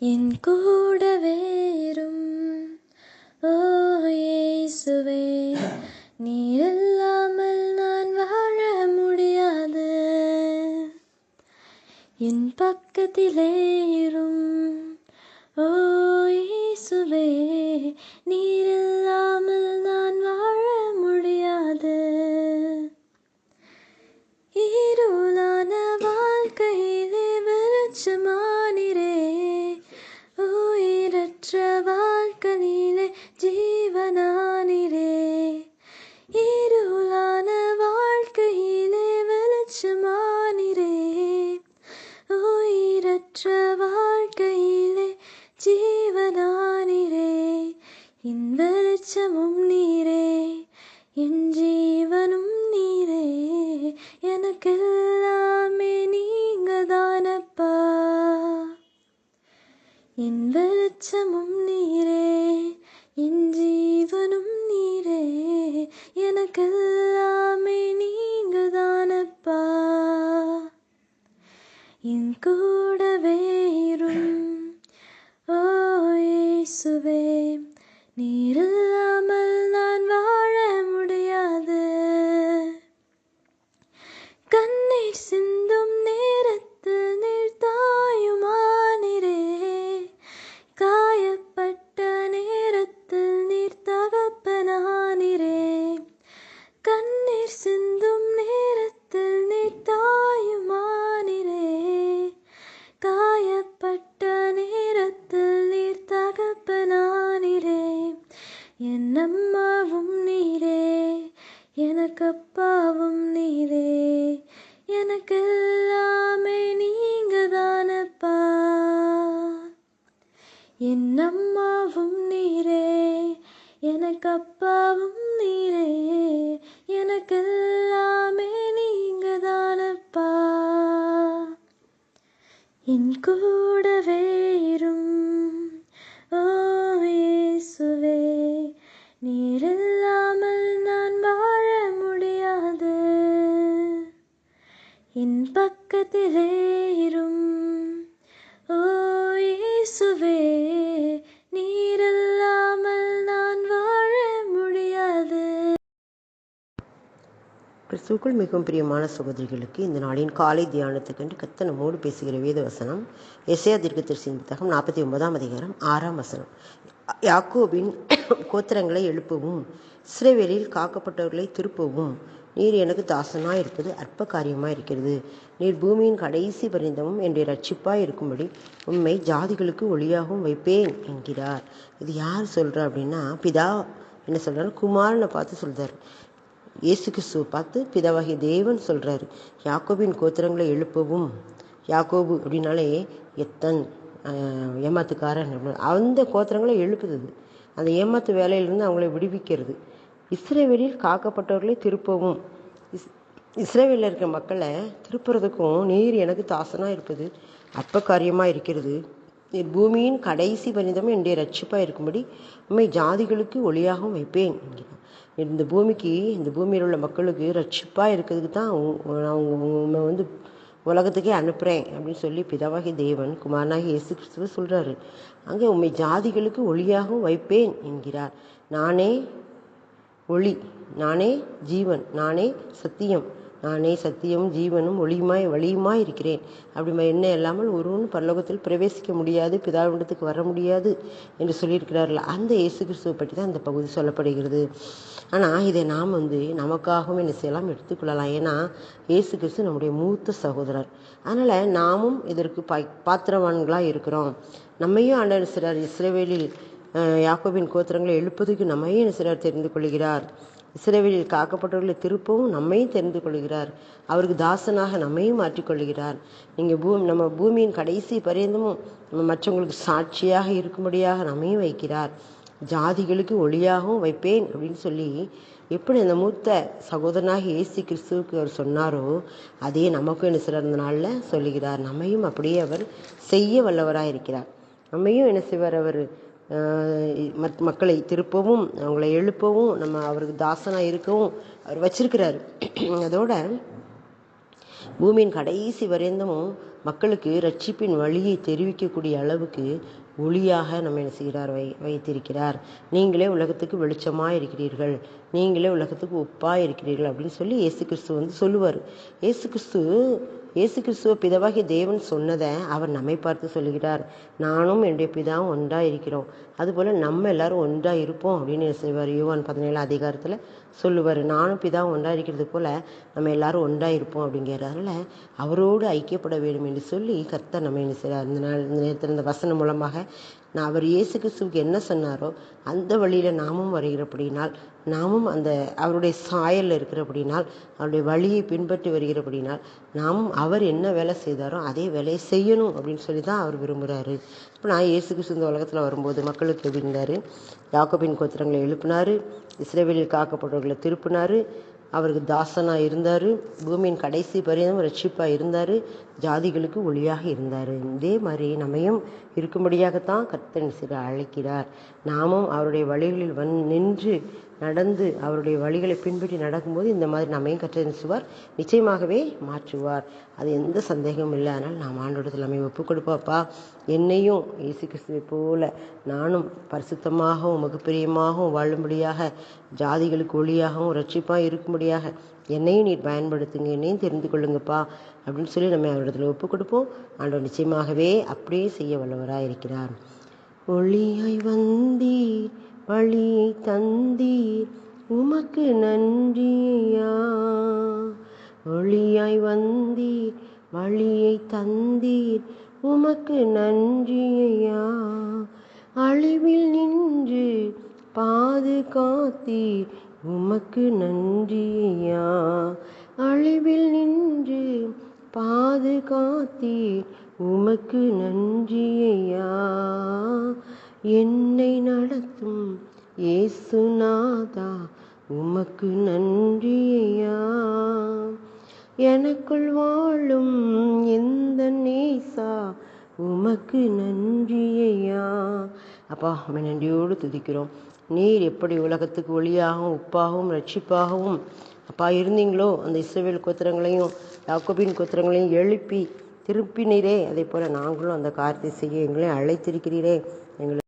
என் கூட வேறும். ஓ இயேசுவே நீர் இல்லாமல் நான் வாழ முடியாது. என் பக்கத்திலேரும் ஓ இயேசுவே நீர் இல்லாமல் நான் வாழ முடியாது. இருளான வெளிச்சமும் நீரே என் ஜீவனும் நீரே எனக்கெல்லாமே நீங்க தானப்பா என் வெளிச்சமும் நீரே என் ஜீவனும் நீரே எனக்கெல்லாமே நீங்க தானப்பா என் கூடவே இரும் ஓ இயேசுவே. எனக்கப்பாவும் நீரே. எனக்கெல்லாமே நீங்க தானப்பா என் அம்மாவும் நீரே. எனக்கப்பாவும் நீரே. என் பக்கத்திலே இரும். ஓ நீரல்லாமல் நான் வாழ முடியாது. கிறிஸ்துக்குள் மிகவும் பிரியமான சகோதரிகளுக்கு இந்த நாளின் காலை தியானத்துக்கென்று கத்த நம்மோடு பேசுகிற வேத வசனம் எஸ்ஏ தீர்க்கதரிசியின் புத்தகம் நாற்பத்தி ஒன்பதாம் அதிகாரம் ஆறாம் வசனம். யாக்கோபின் கோத்திரங்களை எழுப்பவும் இஸ்ரவேலில் காக்கப்பட்டவர்களை திருப்பவும் நீர் எனக்கு தாசனாய் இருப்பது அற்ப காரியமாய் இருக்கிறது நீர் பூமியின் கடைசி பரிந்தமும் என்னுடைய ரட்சிப்பாய் இருக்கும்படி உண்மை ஜாதிகளுக்கு ஒளியாகவும் வைப்பேன் என்கிறார். இது யார் சொல்கிறா அப்படின்னா பிதா என்ன சொல்கிறார் குமாரனை பார்த்து சொல்கிறார் இயேசு கிறிஸ்துவை பார்த்து பிதாவாகிய தேவன் சொல்கிறாரு யாக்கோபின் கோத்திரங்களை எழுப்பவும். யாக்கோபு அப்படின்னாலே எத்தன் ஏமாத்துக்காரன். அந்த கோத்திரங்களை எழுப்புது அந்த ஏமாத்து வேலையிலிருந்து அவங்களை விடுவிக்கிறது. இஸ்ரேவேலில் காக்கப்பட்டவர்களை திருப்பவும். இஸ் இஸ்ரேவேலில் இருக்கிற மக்களை திருப்புறதுக்கும் நீர் எனக்கு தாசனாக இருப்பது அற்ப காரியமாக இருக்கிறது பூமியின் கடைசி பரிதம் என்னுடைய ரட்சிப்பாக இருக்கும்படி உண்மை ஜாதிகளுக்கு ஒளியாகவும் வைப்பேன் இந்த பூமிக்கு இந்த பூமியில் உள்ள மக்களுக்கு ரட்சிப்பாக இருக்கிறதுக்கு தான் அவங்க நான் உங்க- வந்து உலகத்துக்கே அனுப்புகிறேன் அப்படின்னு சொல்லி பிதாவாகி தேவன் குமாரனாகி இயேசு கிறிஸ்துவ சொல்கிறாரு அங்கே உண்மை ஜாதிகளுக்கு ஒளியாகவும் வைப்பேன் என்கிறார். நானே ஒளி. நானே ஜீவன் நானே சத்தியம். நானே சத்தியம் ஜீவனும் ஒளியுமாய் வழியுமாய் இருக்கிறேன். அப்படி என்ன இல்லாமல் ஒருவனும் பரலோகத்தில் பிரவேசிக்க முடியாது பிதாவிடத்துக்கு வர முடியாது என்று சொல்லியிருக்கிறார்கள். அந்த இயேசு கிறிஸ்துவை பற்றி தான் இந்த பகுதி சொல்லப்படுகிறது. ஆனால் இதை நாம் வந்து நமக்காகவும் என்ன செய்யலாம் எடுத்துக்கொள்ளலாம். ஏன்னா இயேசு கிறிஸ்து நம்முடைய மூத்த சகோதரர். அதனால் நாமும் இதற்கு பா பாத்திரவான்களாக இருக்கிறோம். நம்மையும் ஆண்டவர் சிலர் இஸ்ரவேலில் யாக்கோபின் கோத்திரங்களை எழுப்பதற்கு நம்மையும் சிலர் தெரிந்து கொள்கிறார். இஸ்ரவேலில் காக்கப்பட்டவர்களை திருப்பவும் நம்மையும் தெரிந்து கொள்கிறார். அவருக்கு தாசனாக நம்மையும் மாற்றிக்கொள்கிறார் நீங்கள் பூமி நம்ம பூமியின் கடைசி பரியந்தமும் நம்ம மற்றவங்களுக்கு சாட்சியாக இருக்கும்படியாக நம்மையும் வைக்கிறார். ஜாதிகளுக்கு ஒளியாகவும் வைப்பேன் அப்படின்னு சொல்லி எப்படி அந்த மூத்த சகோதரனாக இயேசு கிறிஸ்துவுக்கு அவர் சொன்னாரோ அதே நமக்கும் என்ன சிறந்த நாளில் சொல்லுகிறார். நம்மையும் அப்படியே அவர் செய்ய வல்லவராக இருக்கிறார் நம்மையும் என்ன செய்வார் அவர்? மக்களை திருப்பவும் அவங்களை எழுப்பவும் நம்ம அவருக்கு தாசனாக இருக்கவும் அவர் வச்சிருக்கிறாரு. அதோட பூமியின் கடைசி வரைந்தும் மக்களுக்கு ரட்சிப்பின் வழியை தெரிவிக்கக்கூடிய அளவுக்கு ஒளியாக நம்ம என்ன செய்கிறார் வை வைத்திருக்கிறார். நீங்களே உலகத்துக்கு வெளிச்சமாக இருக்கிறீர்கள். நீங்களே உலகத்துக்கு உப்பாக இருக்கிறீர்கள் அப்படின்னு சொல்லி இயேசு கிறிஸ்து வந்து சொல்லுவார். இயேசு கிறிஸ்து இயேசு கிறிஸ்துவ பிதாவாகிய தேவன் சொன்னதை அவர் நம்மை பார்த்து சொல்லுகிறார். நானும் என்னுடைய பிதாவும் ஒன்றா இருக்கிறோம். அதுபோல் நம்ம எல்லாரும் ஒன்றா இருப்போம் அப்படின்னு செய்வார்? யுவான் பதினேழு அதிகாரத்தில் சொல்லுவார். நானும் பிதாவும் ஒன்றா இருக்கிறது போல் நம்ம எல்லாரும் ஒன்றா இருப்போம் அப்படிங்கிறதால அவரோடு ஐக்கியப்பட வேண்டும் என்று சொல்லி கர்த்தர் நம்ம என்ன செய்கிறார் இந்த நாள் இந்த நேரத்தில் இந்த வசனம் மூலமாக நான் அவர் இயேசு கிறிஸ்துவுக்கு என்ன சொன்னாரோ அந்த வழியில் நாமும் வருகிறபடினால் நாமும் அந்த அவருடைய சாயலில் இருக்கிறபடினால் அவருடைய வழியை பின்பற்றி வருகிறபடினால் நாமும் அவர் என்ன வேலை செய்தாரோ அதே வேலையை செய்யணும் அப்படின்னு சொல்லி தான் அவர் விரும்புகிறாரு இப்போ நான் இயேசு கிறிஸ்து இந்த உலகத்தில் வரும்போது மக்களுக்கு எப்படி யாக்கோபின் கோத்திரங்களை எழுப்பினார் இஸ்ரேவேலில் காக்கப்பட்டவர்களை திருப்பினார் அவருக்கு தாசனாக இருந்தார். பூமியின் கடைசி பரியந்தம் ரட்சிப்பாக இருந்தார். ஜாதிகளுக்கு ஒளியாக இருந்தார். இதே மாதிரி நம்மையும் இருக்கும்படியாகத்தான் கர்த்தன் சிறு அழைக்கிறார். நாமும் அவருடைய வழிகளில் வந் நின்று நடந்து அவருடைய வழிகளை பின்பற்றி நடக்கும்போது இந்த மாதிரி நம்மையும் கற்றறிச்சுவார் நிச்சயமாகவே மாற்றுவார். அது எந்த சந்தேகமும் இல்லை. அதனால் நாம் ஆண்டோடத்தில் நம்மை ஒப்புக் கொடுப்பாப்பா என்னையும் இயேசு கிறிஸ்துவை போல நானும் பரிசுத்தமாகவும் உமக்கு வாழும்படியாக ஜாதிகளுக்கு ஒளியாகவும் ரட்சிப்பாக இருக்கும்படியாக என்னையும் நீர் பயன்படுத்துங்க என்னையும் தெரிந்து கொள்ளுங்கப்பா அப்படின்னு சொல்லி நம்ம அவரிடத்தில் ஒப்புக் கொடுப்போம். ஆண்டவர் நிச்சயமாகவே அப்படியே செய்ய வல்லவராக இருக்கிறார் ஒளியாய் வந்தீர். வழியை தந்தீர் உமக்கு நன்றியா? ஒளியாய் வந்தீர் வழியை தந்தீர் உமக்கு நன்றியா? அழிவில் நின்று பாதுகாத்தீர் உமக்கு நன்றியா? அழிவில் நின்று பாதுகாத்தீர் உமக்கு நன்றியா? என்னை நடத்தும் ஏசுநாதா உமக்கு நன்றியா எனக்குள் வாழும் எந்த நேசா உமக்கு நன்றியையா? அப்பா உண்மை நன்றியோடு துதிக்கிறோம். நீர் எப்படி உலகத்துக்கு ஒளியாகவும் உப்பாகவும் ரட்சிப்பாகவும் அப்பா இருந்தீங்களோ? அந்த இஸ்ரவேல் கோத்திரங்களையும் யாக்கோபின் கோத்திரங்களையும் எழுப்பி திருப்பினீரே. அதே போல் நாங்களும் அந்த காரியத்தை செய்ய எங்களையும் அழைத்திருக்கிறீரே. எங்களை